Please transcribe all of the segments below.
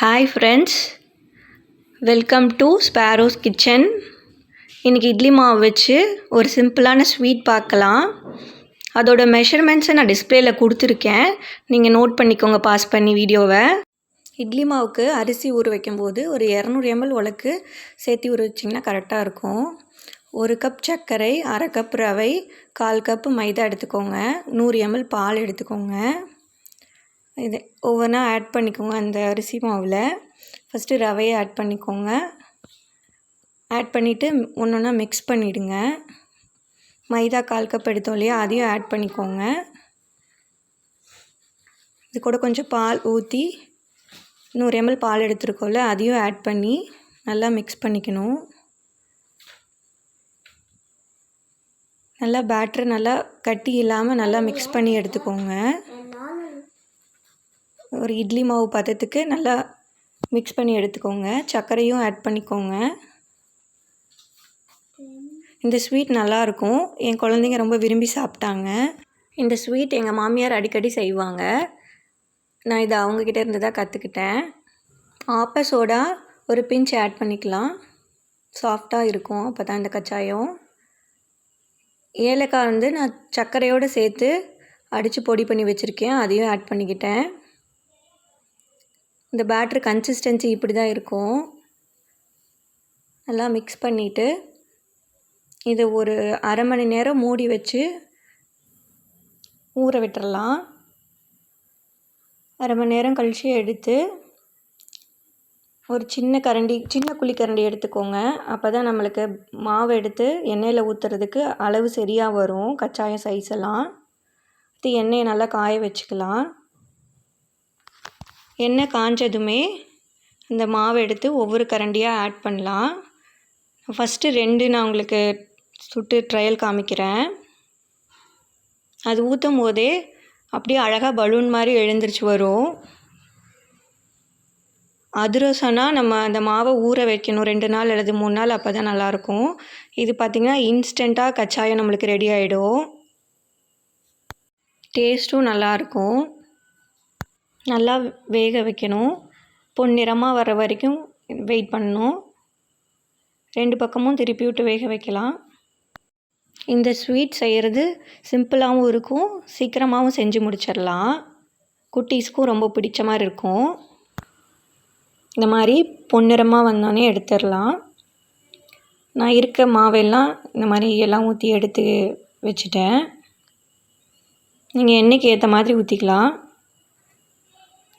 Hi friends welcome to sparrow's kitchen இன்றைக்கி இட்லி மாவு வச்சு ஒரு சிம்பிளான ஸ்வீட் பார்க்கலாம். அதோட மெஷர்மெண்ட்ஸை நான் டிஸ்பிளேயில் கொடுத்துருக்கேன். நீங்கள் நோட் பண்ணிக்கோங்க பாஸ் பண்ணி வீடியோவை இட்லி மாவுக்கு அரிசி ஊற வைக்கும்போது ஒரு இரநூறு எம்எல் உலக்கு சேர்த்து ஊற வச்சிங்கன்னா கரெக்டாக இருக்கும். ஒரு கப் சர்க்கரை அரை கப் ரவை கால் கப் மைதா எடுத்துக்கோங்க. நூறு எம்எல் பால் எடுத்துக்கோங்க. இது ஒவ்வொன்றா ஆட் பண்ணிக்கோங்க அந்த அரிசி மாவில். ஃபஸ்ட்டு ரவையை ஆட் பண்ணிக்கோங்க. ஆட் பண்ணிவிட்டு ஒன்று ஒன்றா மிக்ஸ் பண்ணிவிடுங்க மைதா கால் கப் எடுத்தோம் இல்லையா அதையும் ஆட் பண்ணிக்கோங்க. இது கூட கொஞ்சம் பால் ஊற்றி நூறு எம்எல் பால் எடுத்துருக்கோம்ல அதையும் ஆட் பண்ணி நல்லா மிக்ஸ் பண்ணிக்கணும். நல்லா பேட்ரு நல்லா கட்டி இல்லாமல் நல்லா மிக்ஸ் பண்ணி எடுத்துக்கோங்க. ஒரு இட்லி மாவு பதத்துக்கு நல்லா மிக்ஸ் பண்ணி எடுத்துக்கோங்க. சர்க்கரையும் ஆட் பண்ணிக்கோங்க. இந்த ஸ்வீட் நல்லாயிருக்கும் என் குழந்தைங்க ரொம்ப விரும்பி சாப்பிட்டாங்க. இந்த ஸ்வீட் எங்கள் மாமியார் அடிக்கடி செய்வாங்க. நான் இதை அவங்கக்கிட்ட இருந்து தான் கற்றுக்கிட்டேன் ஆப்ப சோடா ஒரு பிஞ்ச் ஆட் பண்ணிக்கலாம். சாஃப்டாக இருக்கும். அப்போ தான் இந்த கச்சாயம். ஏலக்காய் வந்து நான் சர்க்கரையோடு சேர்த்து அடித்து பொடி பண்ணி வச்சுருக்கேன். அதையும் ஆட் பண்ணிக்கிட்டேன். இந்த பேட்ரு கன்சிஸ்டன்சி இப்படி தான் இருக்கும். நல்லா மிக்ஸ் பண்ணிவிட்டு இதை ஒரு அரை மணி நேரம் மூடி வச்சு ஊற விட்டுறலாம். அரை மணி நேரம் கழித்து எடுத்து ஒரு சின்ன கரண்டி சின்ன குழிக்கரண்டி எடுத்துக்கோங்க. அப்போ தான் நம்மளுக்கு மாவு எடுத்து எண்ணெயில் ஊற்றுறதுக்கு அளவு சரியாக வரும். கச்சாயம் சைஸ் எல்லாம். எண்ணெயை நல்லா காய வச்சுக்கலாம். எண்ணெய் காஞ்சதுமே இந்த மாவை எடுத்து ஒவ்வொரு கரண்டியாக ஆட் பண்ணலாம். ஃபஸ்ட்டு ரெண்டு நான் உங்களுக்கு சுட்டு ட்ரையல் காமிக்கிறேன். அது ஊற்றும் போதே அப்படியே அழகாக பலூன் மாதிரி எழுந்திரிச்சு வரும். அதிரசம்னா நம்ம அந்த மாவை ஊற வைக்கணும். ரெண்டு நாள் அல்லது மூணு நாள் அப்போ தான் நல்லாயிருக்கும். இது பார்த்திங்கன்னா இன்ஸ்டண்ட்டாக கச்சாயம் நம்மளுக்கு ரெடி ஆகிடும் டேஸ்ட்டும் நல்லாயிருக்கும். நல்லா வேக வைக்கணும். பொன்னிறமாக வர வரைக்கும் வெயிட் பண்ணணும். ரெண்டு பக்கமும் திருப்பி விட்டு வேக வைக்கலாம். இந்த ஸ்வீட் செய்கிறது சிம்பிளாகவும் இருக்கும். சீக்கிரமாகவும் செஞ்சு முடிச்சிடலாம். குட்டீஸ்க்கும் ரொம்ப பிடிச்ச மாதிரி இருக்கும். இந்த மாதிரி பொன்னிறமாக வந்தோடனே எடுத்துடலாம். நான் இருக்க மாவெல்லாம் இந்த மாதிரி எல்லாம் ஊற்றி எடுத்து வச்சுட்டேன். நீங்கள் எண்ணெய்க்கு ஏற்ற மாதிரி ஊற்றிக்கலாம்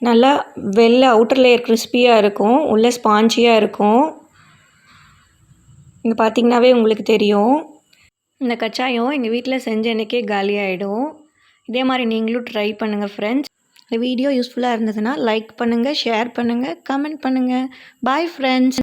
நல்லா வெளில அவுட்டர் லேயர் கிறிஸ்பியாக இருக்கும் உள்ளே ஸ்பாஞ்சியாக இருக்கும். இங்கே பார்த்திங்கனாவே உங்களுக்கு தெரியும். இந்த கச்சாயம் எங்கள் வீட்டில் செஞ்ச அன்றைக்கே காலியாகிடும் இதே மாதிரி நீங்களும் ட்ரை பண்ணுங்கள் ஃப்ரெண்ட்ஸ் இந்த வீடியோ யூஸ்ஃபுல்லாக இருந்ததுன்னா லைக் பண்ணுங்கள் ஷேர் பண்ணுங்கள் கமெண்ட் பண்ணுங்கள் பாய் ஃப்ரெண்ட்ஸ்